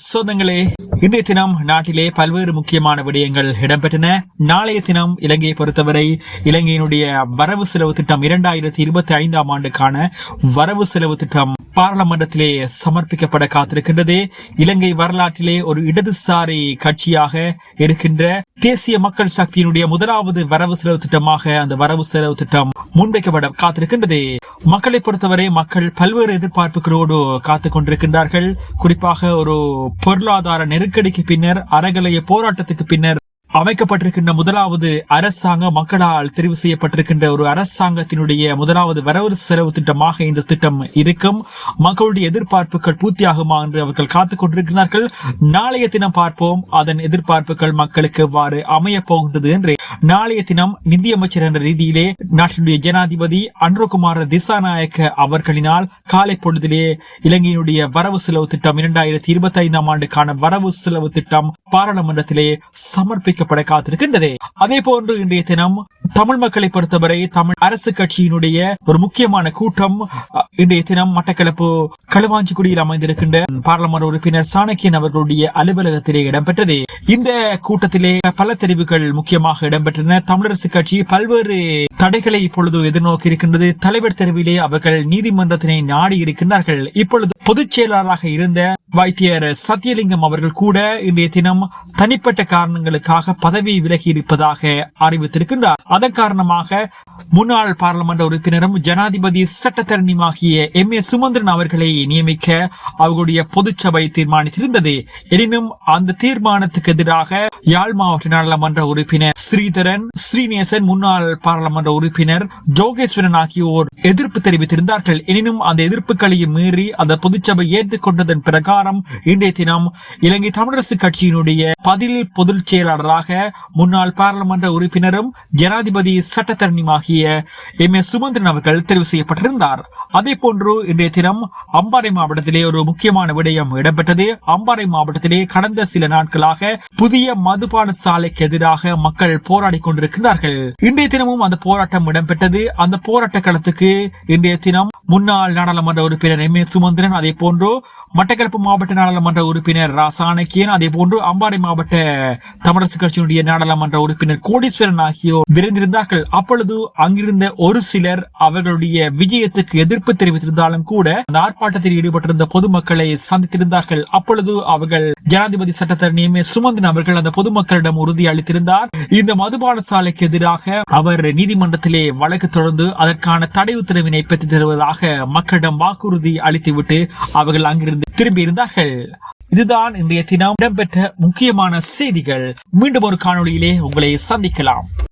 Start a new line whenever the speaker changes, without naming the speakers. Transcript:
சொந்தங்களே இன்றைய தினம் நாட்டிலே பல்வேறு முக்கியமான விடயங்கள் இடம்பெற்றன. நாளைய தினம் இலங்கையை பொறுத்தவரை இலங்கையினுடைய வரவு செலவு திட்டம் இரண்டாயிரத்தி இருபத்தி ஐந்தாம் ஆண்டுக்கான வரவு செலவு திட்டம் பாராளுமன்றத்திலே சமர்ப்பிக்கப்பட காத்திருக்கின்றது. இலங்கை வரலாற்றிலே ஒரு இடதுசாரி கட்சியாக இருக்கின்ற தேசிய மக்கள் சக்தியினுடைய முதலாவது வரவு செலவு திட்டமாக அந்த வரவு செலவு திட்டம் முன்வைக்கப்பட காத்திருக்கின்றது. மக்களை பொறுத்தவரை மக்கள் பல்வேறு எதிர்பார்ப்புகளோடு காத்து கொண்டிருக்கின்றார்கள். குறிப்பாக ஒரு பொருளாதார நெருக்கடிக்கு பின்னர் அறகலைய போராட்டத்துக்கு பின்னர் அமைக்கப்பட்டிருக்கின்ற முதலாவது அரசாங்கம் மக்களால் தெரிவு செய்யப்பட்டிருக்கின்ற ஒரு அரசாங்கத்தினுடைய முதலாவது வரவு செலவு திட்டமாக இந்த திட்டம் இருக்கும். மக்களுடைய எதிர்பார்ப்புகள் பூர்த்தியாகுமா என்று அவர்கள் காத்து கொண்டிருக்கிறார்கள். நாளைய தினம் பார்ப்போம். அதன் எதிர்பார்ப்புகள் மக்களுக்கு எவ்வாறு அமைய போகின்றது என்று. நாளைய தினம் நிதியமைச்சர் என்ற ரீதியிலே நாட்டினுடைய ஜனாதிபதி அன்ருகுமார திசாநாயக்க அவர்களினால் காலை பொழுதிலே இலங்கையினுடைய வரவு செலவு திட்டம் இரண்டாயிரத்தி இருபத்தி ஐந்தாம் ஆண்டுக்கான வரவு செலவு திட்டம் பாராளுமன்றத்திலே சமர்ப்பிக்கப்பட காத்திருக்கின்றது. அதே போன்று இன்றைய தினம் தமிழ் மக்களை பொறுத்தவரை தமிழ் அரசு கட்சியினுடைய ஒரு முக்கியமான கூட்டம் இன்றைய தினம் மட்டக்களப்பு களுவாஞ்சிக்குடியில் அமைந்திருக்கின்ற பாராளுமன்ற உறுப்பினர் சாணக்கியன் அவர்களுடைய அலுவலகத்திலே இடம்பெற்றது. இந்த கூட்டத்திலே பல தெரிவுகள் முக்கியமாக இடம்பெற்றன. தமிழரசு கட்சி பல்வேறு தடைகளை இப்பொழுது எதிர்நோக்கி இருக்கின்றது தலைவர் தெருவிலே அவர்கள் நீதிமன்றத்தினை நாடி இருக்கின்றார்கள் இப்பொழுது பொதுச் செயலாளராக இருந்த வைத்தியர் சத்தியலிங்கம் அவர்கள் கூட இன்றைய தினம் தனிப்பட்ட காரணங்களுக்காக பதவி விலகி இருப்பதாக அறிவித்திருக்கின்றார். அதன் காரணமாக முன்னாள் பாராளுமன்ற உறுப்பினரும் ஜனாதிபதி சட்டத்தரணியுமாகிய எம். ஏ. சுமந்திரன் அவர்களை நியமிக்க அவர்களுடைய பொதுச்சபை தீர்மானித்திருந்தது. எனினும் அந்த தீர்மானத்துக்கு எதிராக யாழ் மாவட்ட நாடாளுமன்ற உறுப்பினர் ஸ்ரீதரன் ஸ்ரீநேசன் முன்னாள் பாராளுமன்ற உறுப்பினர் ஜோகேஸ்வரன் ஆகியோர் எதிர்ப்பு தெரிவித்திருந்தார்கள். எனினும் அந்த எதிர்ப்புகளையும் மீறி அந்த பொதுச்சபை ஏற்றுக்கொண்டதன் பிறகு பிரகாரம் இன்றைய தினம் இலங்கை தமிழரசு கட்சியினுடைய பதில் பொதுச் செயலாளராக முன்னாள் பாராளுமன்ற உறுப்பினரும் ஜனாதிபதி சட்டத்தரணியுமாகிய எம் ஏ சுமந்திரன் அவர்கள் தெரிவு செய்யப்பட்டிருந்தார். அதே போன்று இன்றைய தினம் அம்பாறை மாவட்டத்திலே ஒரு முக்கியமான விடயம் இடம்பெற்றது. அம்பாறை மாவட்டத்திலே கடந்த சில நாட்களாக புதிய மதுபான சாலைக்கு எதிராக மக்கள் போராடி கொண்டிருக்கிறார்கள் இன்றைய தினமும் அந்த போராட்டம் இடம்பெற்றது. அந்த போராட்ட களத்துக்கு இன்றைய தினம் முன்னாள் நாடாளுமன்ற உறுப்பினர் எம் ஏ சுமந்திரன் அதே போன்று மட்டக்களப்பு மாவட்ட நாடாளுமன்ற உறுப்பினர் ரா சாணக்கியன் அதே போன்று அம்பாறை மாவட்ட தமிழரசு கட்சியினுடைய நாடாளுமன்ற உறுப்பினர் கோடீஸ்வரன் ஆகியோர் விரைந்திருந்தார்கள். அப்பொழுது அங்கிருந்த ஒரு சிலர் அவர்களுடைய விஜயத்துக்கு எதிர்ப்பு தெரிவித்திருந்தாலும் கூட அந்த ஆர்ப்பாட்டத்தில் ஈடுபட்டிருந்த பொதுமக்களை சந்தித்திருந்தார்கள். அப்பொழுது அவர்கள் ஜனாதிபதி சட்டத்தரணி எம் சுமந்திரன் அவர்கள் அந்த பொதுமக்களிடம் உறுதி அளித்திருந்தார். இந்த மதுபான சாலைக்கு எதிராக அவர் நீதிமன்றத்திலே வழக்கு தொடர்ந்து அதற்கான தடை உத்தரவினை பெற்றுத் தருவதாக மக்களிடம் வாக்குறுதி அளித்துவிட்டு அவர்கள் அங்கிருந்து திரும்பியிருந்தார்கள் இதுதான் இன்றைய தினம் இடம்பெற்ற முக்கியமான செய்திகள். மீண்டும் ஒரு காணொளியிலே உங்களை சந்திக்கலாம்.